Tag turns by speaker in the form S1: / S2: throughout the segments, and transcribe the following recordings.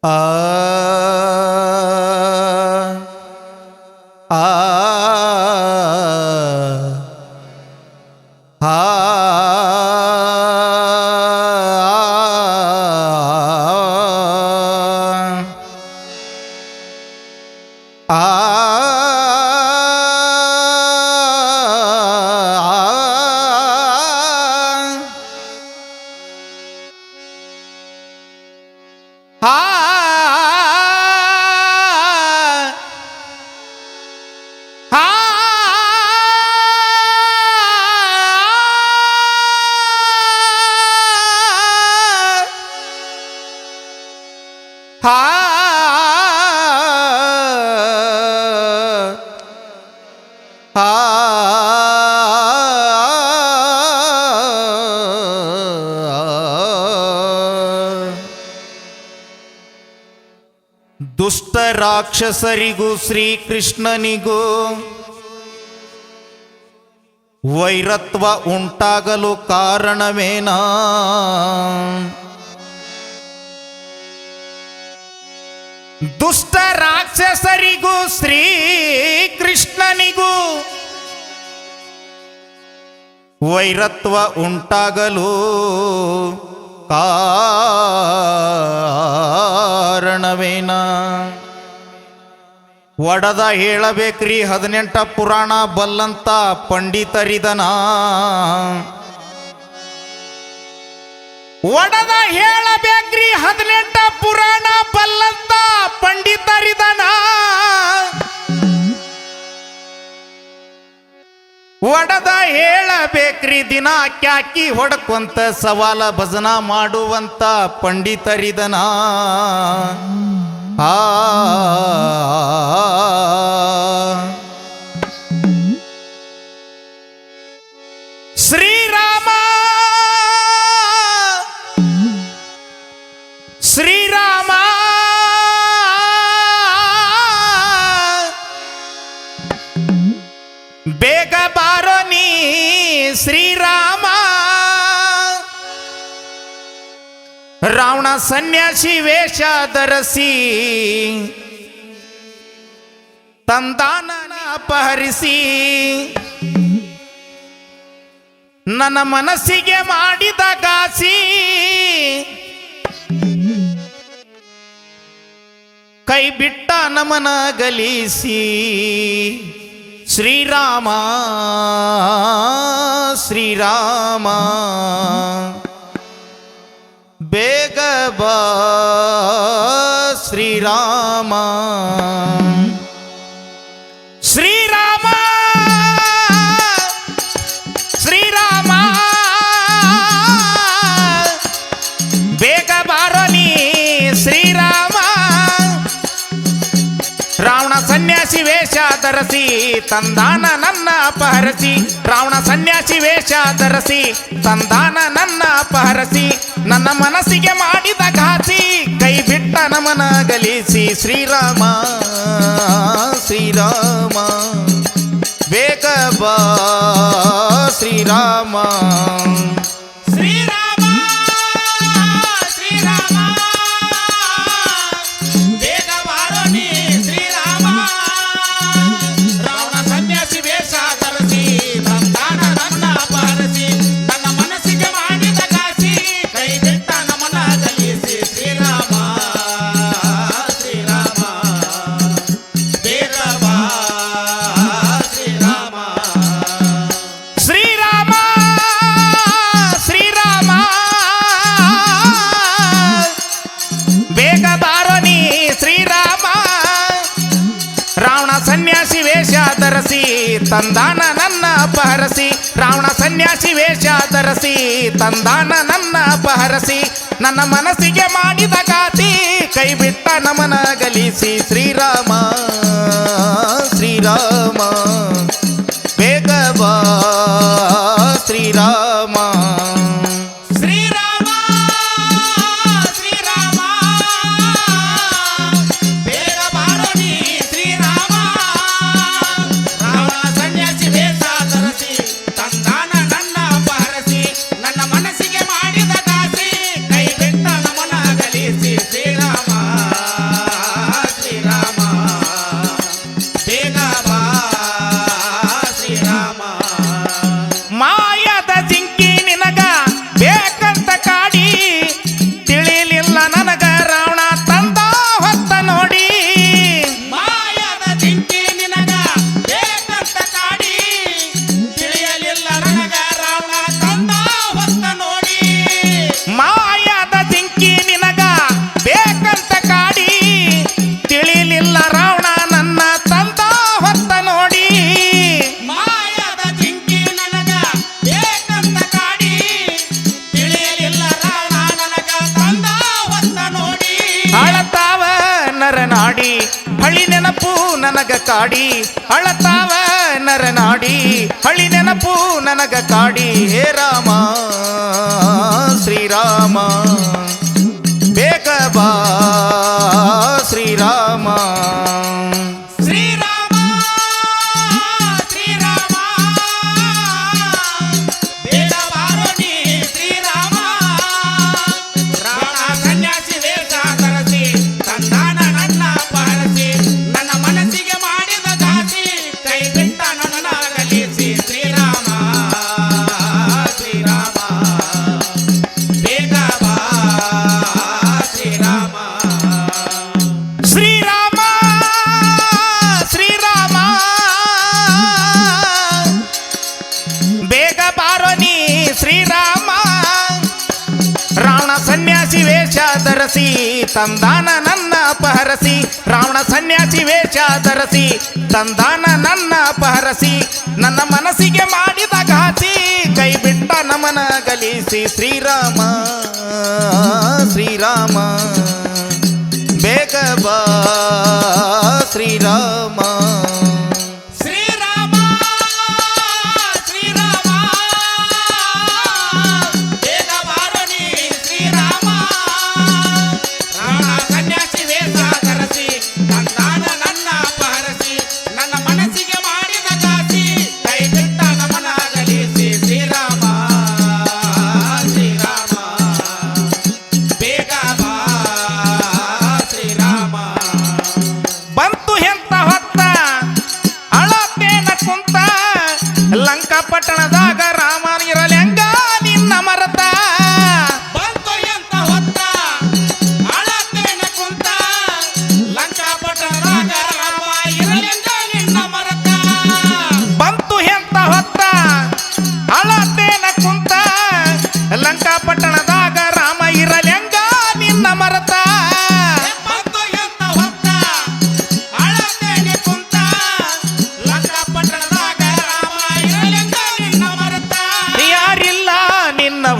S1: Ah, ah. ರಾಕ್ಷಸರಿಗೂ ಶ್ರೀಕೃಷ್ಣನಿಗೂ ವೈರತ್ವ ಉಂಟಾಗಲು ಕಾರಣವೇನಾ? ದುಷ್ಟ ರಾಕ್ಷಸರಿಗೂ ಶ್ರೀಕೃಷ್ಣನಿಗೂ ವೈರತ್ವ ಉಂಟಾಗಲು ಕಾರಣವೇನ? ಒಡದ ಹೇಳಬೇಕ್ರಿ ಹದಿನೆಂಟ ಪುರಾಣ ಬಲ್ಲಂತ ಪಂಡಿತರಿದನ. ಒಡದ ಹೇಳಬೇಕ್ರಿ ಹದಿನೆಂಟ ಪುರಾಣ ಬಲ್ಲಂತ ಪಂಡಿತರಿದನ. ಒಡದ ಹೇಳಬೇಕ್ರಿ ದಿನ ಕ್ಯಾಕಿ ಹೊಡ್ಕೊಂತ ಸವಾಲ ಭಜನ ಮಾಡುವಂತ ಪಂಡಿತರಿದನ. Ah ರಾವಣ ಸನ್ಯಾಸಿ ವೇಷ ಧರಿಸಿ ತಂದಾನ ಅಪಹರಿಸಿ ನನ್ನ ಮನಸ್ಸಿಗೆ ಮಾಡಿದ ಗಾಸಿ ಕೈ ಬಿಟ್ಟ ನಮನ ಗಲಿಸಿ. ಶ್ರೀರಾಮ ಶ್ರೀರಾಮ, ಬೇಗ ಬಾ ಶ್ರೀರಾಮ ಶ್ರೀರಾಮ ಶ್ರೀರಾಮ ಬೇಗ ಬಾರೋ ನೀ ಶ್ರೀರಾಮ ರಾವಣ ಸನ್ಯಾಸಿ ವೇಷ ಧರಿಸಿ ತಂದಾನ ನನ್ನ ಅಪಹರಿಸಿ ರಾವಣ ಸನ್ಯಾಸಿ ವೇಷ ಧರಿಸಿ ತಂದಾನ ನನ್ನ ಅಪಹರಿಸಿ ನನ್ನ ಮನಸ್ಸಿಗೆ ಮಾಡಿದ ಘಾತಿ ಕೈ ಬಿಟ್ಟ ನಮನ ಗಲಿಸಿ ಶ್ರೀರಾಮ ಶ್ರೀರಾಮ ಬೇಗ ಬಾ ಶ್ರೀರಾಮ
S2: ಶ್ರೀರಾಮ ತಂದಾನ ನನ್ನ ಅಪಹರಸಿ,
S1: ರಾವಣ ಸನ್ಯಾಸಿ ವೇಷ ಧರಿಸಿ, ತಂದಾನ ನನ್ನ ಅಪಹರಸಿ, ನನ್ನ ಮನಸ್ಸಿಗೆ ಮಾಡಿದ ಗಾತಿ ಕೈ ಬಿಟ್ಟ ನಮನ ಗಲಿಸಿ ಶ್ರೀರಾಮ ಶ್ರೀರಾಮ. ಕಾಡಿ ಅಳತಾವ ನರನಾಡಿ ಹಳಿ ನೆನಪು ನನಗ ಕಾಡಿ ಹೇ ರಾಮ ಶ್ರೀರಾಮ ಬೇಕಬಾ ಶ್ರೀರಾಮ
S2: ಧರಸಿ ತಂದಾನ ನನ್ನ
S1: ಅಪಹರಸಿ, ರಾವಣ ಸನ್ಯಾಸಿ ವೇಷ ಧರಸಿ, ತಂದಾನ ನನ್ನ ಅಪಹರಸಿ, ನನ್ನ ಮನಸ್ಸಿಗೆ ಮಾಡಿದ ಘಾತಿ ಕೈ ಬಿಟ್ಟ ನಮನ ಗಲಿಸಿ ಶ್ರೀರಾಮ ಶ್ರೀರಾಮ, ಬೇಗ ಬಾ ಶ್ರೀರಾಮ.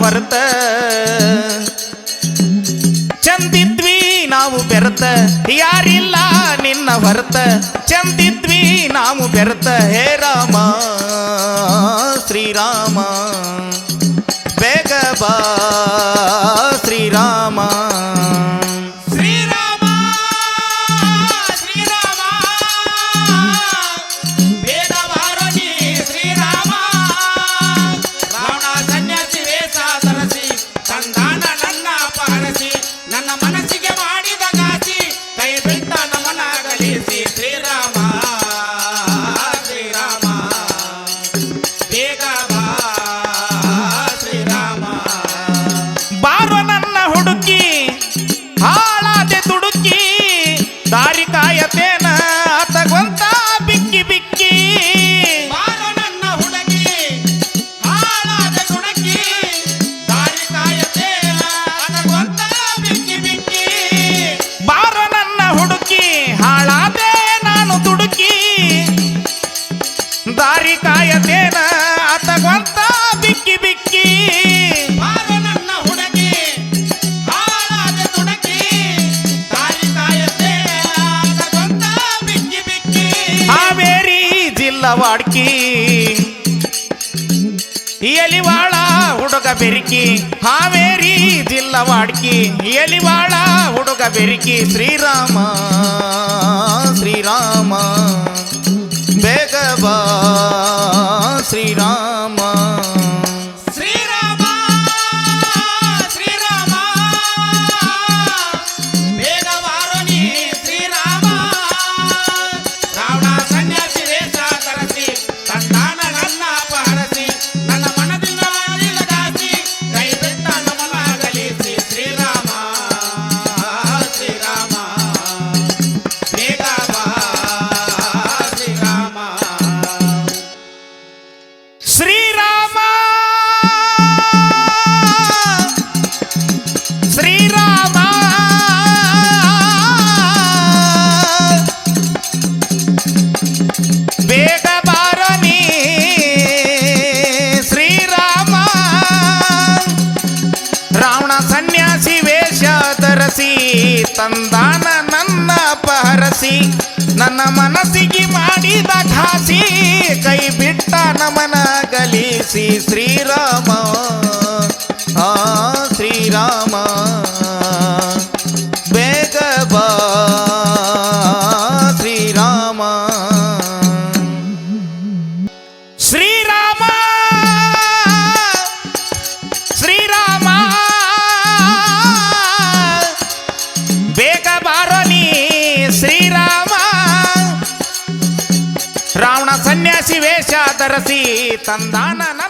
S1: ಮರೆತ ಚಂದಿದ್ವಿ ನಾವು ಬೆರತ ಯಾರಿಲ್ಲ ನಿನ್ನ ಹೊರತ ಚಂದಿದ್ವಿ ನಾವು ಬೆರತ ಹೇ ರಾಮ ಶ್ರೀರಾಮ ಬೇಗ ಬಾ ಶ್ರೀರಾಮ వాడికి. ఎలివాళ ఉడక పెరికి
S2: హావేరి జిల్లవాడికి ఎలివాళ ఉడక పెరికి శ్రీరామ శ్రీరామ. బేగబా శ్రీరామ. ಬೆರಸಿ ತಂದಾನ ನನ್ನ ಪಹರಸಿ ನನ್ನ
S1: ಮನಸ್ಸಿಗೆ ಮಾಡಿದ ಘಾಸಿ ಕೈ ಬಿಟ್ಟ ನಮನ ಗಲಿಸಿ ಶ್ರೀರಾಮ. ಆ, ಶ್ರೀರಾಮ. ರಾವಣ ಸನ್ಯಾಸಿ ವೇಷ ಧರಿಸಿ ತಂದಾನ ನನ್ನ